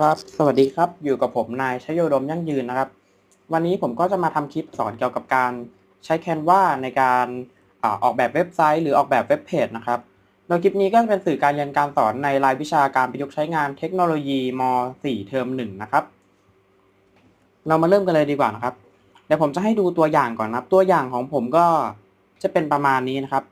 ครับ สวัสดีครับ อยู่กับผมนายชโยดมยั่งยืนนะครับ วันนี้ผมก็จะมาทำคลิปสอนเกี่ยวกับการใช้ Canva ในการอออกแบบเว็บไซต์หรือออกแบบเว็บเพจนะครับโดยคลิปนี้ก็จะเป็นสื่อการเรียนการสอนในรายวิชาการประยุกต์ใช้งานเทคโนโลยีม .4 เทอม1นะครับ เรามาเริ่มกันเลยดีกว่านะครับ เดี๋ยวผมจะให้ดูตัวอย่างก่อนนะครับ ตัวอย่างของผมก็จะเป็นประมาณนี้นะครับ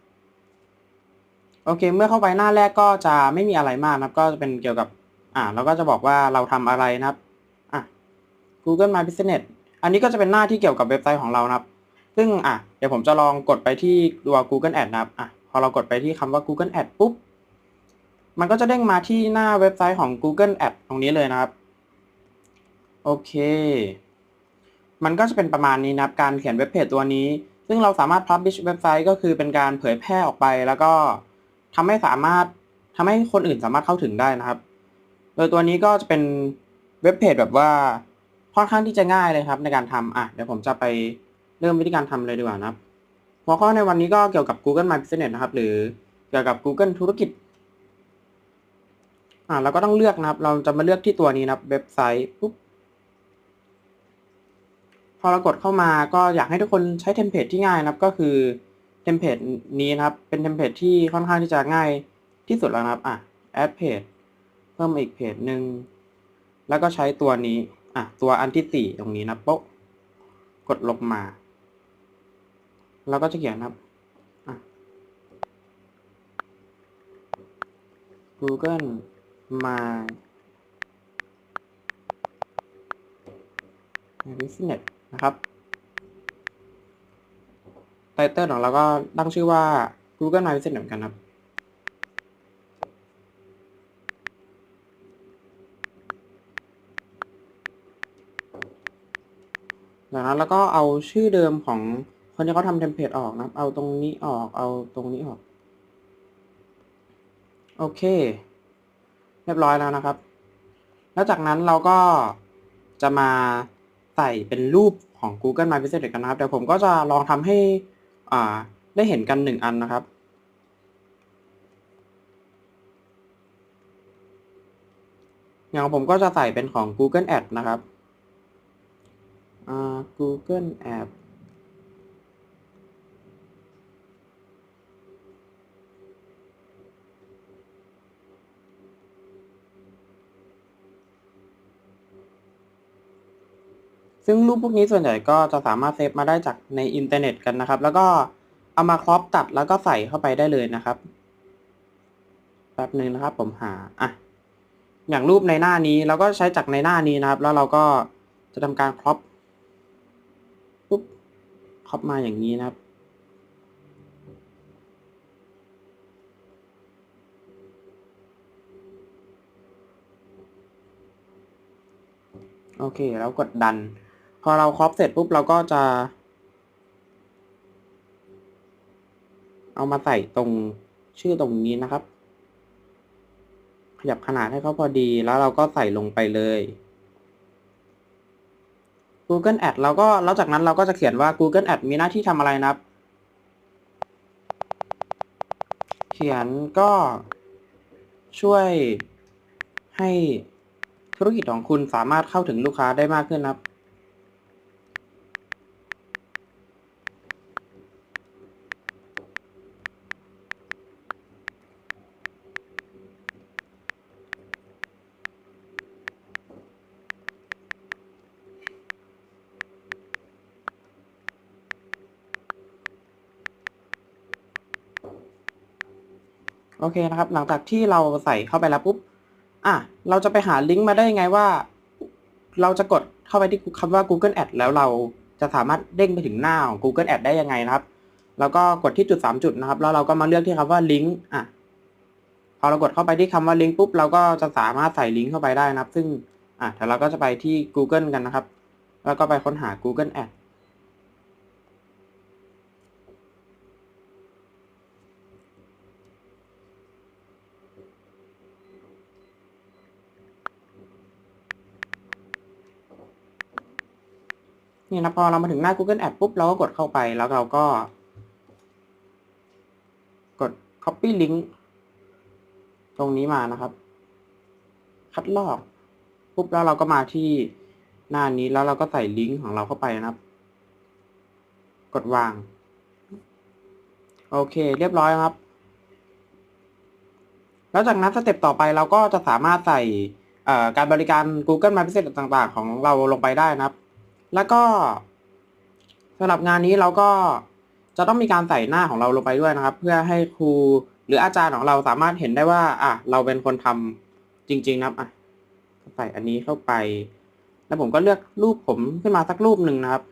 โอเค เมื่อเข้าไปหน้าแรกก็จะไม่มีอะไรมากนะครับ ก็จะเป็นเกี่ยวกับ อ่าเราก็จะบอกว่าเราทำอะไรนะครับอะ Google My Business อันนี้ก็จะเป็นหน้าที่เกี่ยวกับเว็บไซต์ของเรานะครับ ซึ่งอะเดี๋ยวผมจะลองกดไปที่ตัว Google Ad นะครับอะพอเรากดไปที่คำว่า Google Ad ปุ๊บมันก็จะเด้งมาที่หน้าเว็บไซต์ของ Google Ad ตรงนี้เลยนะครับ โอเค มันก็จะเป็นประมาณนี้นะครับ การเขียนเว็บเพจตัวนี้ ซึ่งเราสามารถ publish เว็บไซต์ก็คือเป็นการเผยแพร่ออกไป แล้วก็ทำให้สามารถทำให้คนอื่นสามารถเข้าถึงได้นะครับ โดยตัวนี้ก็จะเป็นเว็บเพจแบบว่าค่อนข้างที่จะง่ายเลยครับ ในการทำอะเดี๋ยวผมจะไปเริ่มวิธีการทำเลยดีกว่านะครับหัวข้อในวันนี้ก็เกี่ยวกับ Google My Business นะครับ หรือเกี่ยวกับ Google ธุรกิจอ่าเราก็ต้องเลือกนะครับ เราจะมาเลือกที่ตัวนี้นะครับ เว็บไซต์ปุ๊บพอเรากดเข้ามาก็อยากให้ทุกคนใช้เทมเพลตที่ง่ายนะครับ ก็คือเทมเพลตนี้นะครับ เป็นเทมเพลตที่ค่อนข้างที่จะง่ายที่สุดแล้วนะครับอะ add page เพิ่ พิ่มอีกเพจหนึ่งแล้วก็ใช้ตัวนี้อะตัวอันที่สี่ตรงนี้นะโป๊ะกดลงมาแล้วก็จะเขียนนะครับ Google My Business นะครับ ไตเติลของเราก็ตั้งชื่อว่า Google My Business เหมือนกันครับ จากนั้นแล้วก็เอาชื่อเดิมของคนที่เขาทำเทมเพลตออกนะครับ เอาตรงนี้ออก เอาตรงนี้ออก โอเค เรียบร้อยแล้วนะครับ แล้วจากนั้นเราก็จะมาใส่เป็นรูปของ Google My Business กันนะครับ เดี๋ยวผมก็จะลองทำให้อ่าได้เห็นกันหนึ่งอันนะครับอย่างผมก็จะใส่เป็นของ Google Ad นะครับ Google App ซึ่งรูปพวกนี้ส่วนใหญ่ก็จะสามารถเซฟมาได้จากในอินเทอร์เน็ตกันนะครับ แล้วก็เอามาครอปตัดแล้วก็ใส่เข้าไปได้เลยนะครับแป๊บหนึ่งนะครับผมหาอะอย่างรูปในหน้านี้เราก็ใช้จากในหน้านี้นะครับ แล้วเราก็จะทำการครอป ครอปมาอย่างนี้นะครับ โอเคแล้วกดดัน พอเราครอปเสร็จปุ๊บเราก็จะ เอามาใส่ตรงชื่อตรงนี้นะครับ ขยับขนาดให้เขาพอดีแล้วเราก็ใส่ลงไปเลย Google Ad เราก็แล้วจากนั้นเราก็จะเขียนว่า Google Ad มีหน้าที่ทำอะไรนะครับ เขียนก็ช่วยให้ธุรกิจของคุณสามารถเข้าถึงลูกค้าได้มากขึ้นนะครับ โอเคนะครับ หลังจากที่เราใส่เข้าไปแล้วปุ๊บ อะ เราจะไปหาลิงก์มาได้ยังไงว่า เราจะกดเข้าไปที่คำว่า Google Ad แล้วเราจะสามารถเด้งไปถึงหน้าของ Google Ad ได้ยังไงนะครับ แล้วก็กดที่จุดสามจุดนะครับ แล้วเราก็มาเลือกที่คำว่าลิงก์ อะ พอเรากดเข้าไปที่คำว่าลิงก์ปุ๊บ เราก็จะสามารถใส่ลิงก์เข้าไปได้นะครับ ซึ่ง อะเดี๋ยวเราก็จะไปที่ Google กันนะครับ แล้วก็ไปค้นหา Google Ad นี่นะพอเรามาถึงหน้า Google Ad ปุ๊บเราก็กดเข้าไปแล้วเราก็ กด copy link ตรงนี้มานะครับ คัดลอกปุ๊บแล้วเราก็มาที่หน้านี้แล้วเราก็ใส่ลิงก์ของเราเข้าไปนะครับ กดวาง โอเค เรียบร้อยครับ แล้วจากนั้นสเต็ปต่อไปเราก็จะสามารถใส่การบริการ Google My Business ต่าง ๆ ของเราลงไปได้นะครับ แล้วก็สำหรับงานนี้เราก็จะต้องมีการใส่หน้าของเราลงไปด้วยนะครับ เพื่อให้ครูหรืออาจารย์ของเราสามารถเห็นได้ว่า อะ เราเป็นคนทำจริง ๆ นะครับอะใส่อันนี้เข้าไป แล้วผมก็เลือกรูปผมขึ้นมาสักรูปหนึ่งนะครับ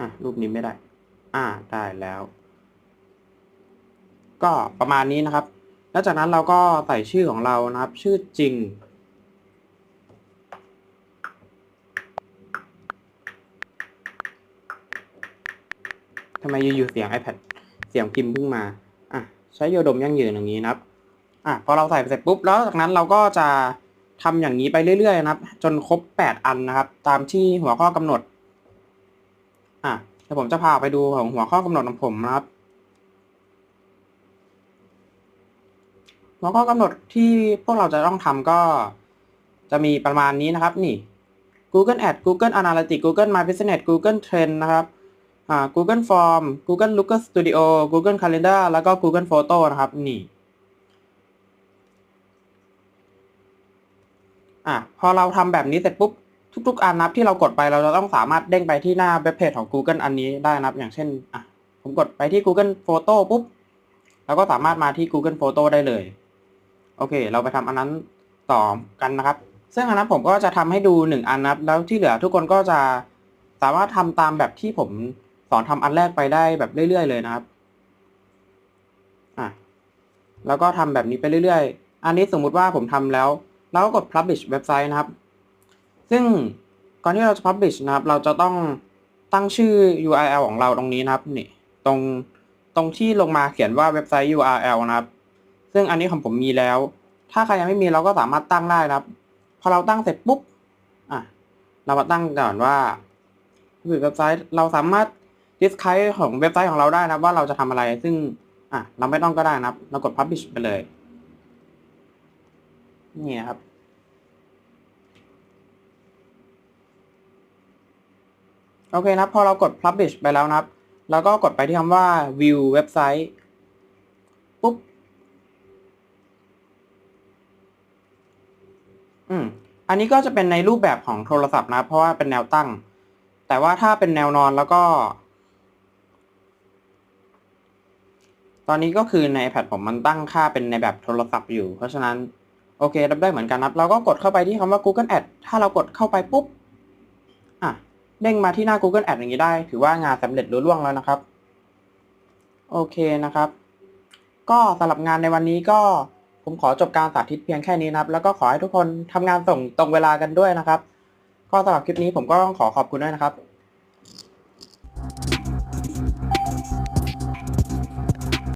อะ รูปนี้ไม่ได้ อ่าได้แล้ว ก็ประมาณนี้นะครับ แล้วจากนั้นเราก็ใส่ชื่อของเรานะครับ ชื่อจริง ทำไมอยู่ๆเสียง iPad เสียงพิมพ์เพิ่งมา อะ ใช้โยดมยั่งยืนอย่างนี้นะครับ อะ พอเราใส่เสร็จปุ๊บ แล้วจากนั้นเราก็จะทำอย่างนี้ไปเรื่อยๆนะครับ จนครบ 8 อันนะครับ ตามที่หัวข้อกำหนด อะเดี๋ยวผมจะพาไปดูของหัวข้อกำหนดของผมนะครับ หัวข้อกำหนดที่พวกเราจะต้องทำก็จะมีประมาณนี้นะครับนี่ Google Ads Google Analytics Google My Business Google Trend นะครับอ่า Google Form Google Looker Studio Google Calendar แล้วก็ Google Photo นะครับนี่อะพอเราทำแบบนี้เสร็จปุ๊บทุกๆอันนับที่เรากดไปเราจะต้องสามารถเด้งไปที่หน้าเว็บเพจของ Google อันนี้ได้นะครับ อย่างเช่นอะผมกดไปที่ Google Photo ปุ๊บเราก็สามารถมาที่ Google Photo ได้เลย โอเค เราไปทำอันนั้นต่อกันนะครับ ซึ่งอันนั้นผมก็จะทำให้ดูหนึ่งอันนะครับ แล้วที่เหลือทุกคนก็จะสามารถทำตามแบบที่ผมสอนทำอันแรกไปได้แบบเรื่อย ๆ เลยนะครับอะแล้วก็ทำแบบนี้ไปเรื่อย ๆ อันนี้สมมุติว่าผมทำแล้วเราก็กด publish เว็บไซต์นะครับ ซึ่งก่อนที่เราจะ publish นะครับ เราจะต้องตั้งชื่อ URL ของเราตรงนี้นะครับนี่ตรงตรงที่ลงมาเขียนว่าเว็บไซต์ URL นะครับ ซึ่งอันนี้ของผมมีแล้ว ถ้าใครยังไม่มีเราก็สามารถตั้งได้นะครับ พอเราตั้งเสร็จปุ๊บอะเรามาตั้งก่อนว่าคือเว็บไซต์เราสามารถ describe ของเว็บไซต์ของเราได้นะครับว่าเราจะทำอะไร ซึ่งอะเราไม่ต้องก็ได้นะครับเรากด publish ไปเลยนี่ครับ โอเคนะครับพอเรากด publish ไปแล้วนะครับ แล้วก็กดไปที่คำว่า view เว็บไซต์ ปุ๊บ อืมอันนี้ก็จะเป็นในรูปแบบของโทรศัพท์นะ เพราะว่าเป็นแนวตั้ง แต่ว่าถ้าเป็นแนวนอนแล้วก็ ตอนนี้ก็คือใน iPad ผมมันตั้งค่าเป็นในแบบโทรศัพท์อยู่ เพราะฉะนั้นโอเครับได้เหมือนกันนะครับ เราก็กดเข้าไปที่คำว่า Google Ads ถ้าเรากดเข้าไปปุ๊บ อะ เด้งมาที่หน้า Google Ads อย่างนี้ได้ ถือว่างานสำเร็จรุ่ล่วงแล้วนะครับ โอเคนะครับ ก็สำหรับงานในวันนี้ก็ ผมขอจบการสาธิตเพียงแค่นี้นะครับ แล้วก็ขอให้ทุกคนทำงานส่งตรงเวลากันด้วยนะครับ ก็สำหรับคลิปนี้ผมก็ต้องขอขอบคุณด้วยนะครับ